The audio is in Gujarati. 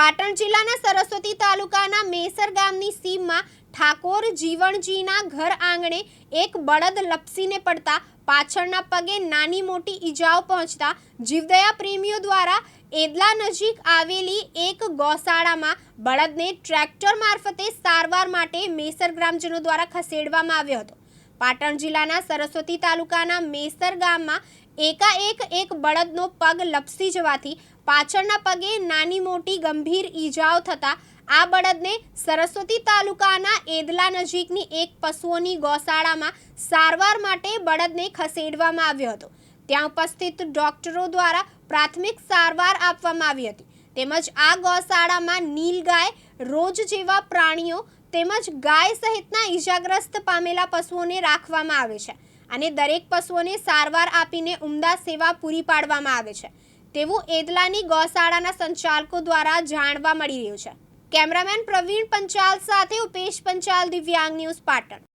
પાટણ જિલ્લાના સરસ્વતી તાલુકાના મેસર ગામની સીમમાં ઠાકોર જીવણજીના ઘર આંગણે એક બળદ લપસીને પડતા પાછળના પગે નાની મોટી ઈજાઓ પહોંચતા જીવદયા પ્રેમીઓ દ્વારા એદલા નજીક આવેલી એક ગૌશાળામાં બળદને ટ્રેક્ટર મારફતે સારવાર માટે મેસર ગ્રામજનો દ્વારા ખસેડવામાં આવ્યો હતો. પાટણ જિલ્લાના સરસ્વતી તાલુકાના મેસર ગામમાં એકાએક એક બળદનો પગ લપસી જવાથી પાછળના પગે નાની મોટી ગંભીર ઈજાઓ થતા આ બળદને સરસ્વતી તાલુકાના એદલા નજીકની એક પશુઓની ગૌશાળામાં સારવાર માટે બળદને ખસેડવામાં આવ્યો હતો. ત્યાં ઉપસ્થિત ડોક્ટરો દ્વારા પ્રાથમિક સારવાર આપવામાં આવી હતી. તેમજ આ ગૌશાળામાં નીલગાય રોજ જેવા પ્રાણીઓ તેમજ ગાય સહિતના ઈજાગ્રસ્ત પામેલા પશુઓને રાખવામાં આવે છે. અને દરેક પશુઓને સારવાર આપીને ઉમદા સેવા પૂરી પાડવામાં આવે છે. તેવું એદલાની ગૌશાળાના સંચાલકો દ્વારા જાણવા મળી રહ્યું છે. કેમેરામેન પ્રવીણ પંચાલ સાથે ઉપેશ પંચાલ, દિવ્યાંગ ન્યૂઝ પાટણ.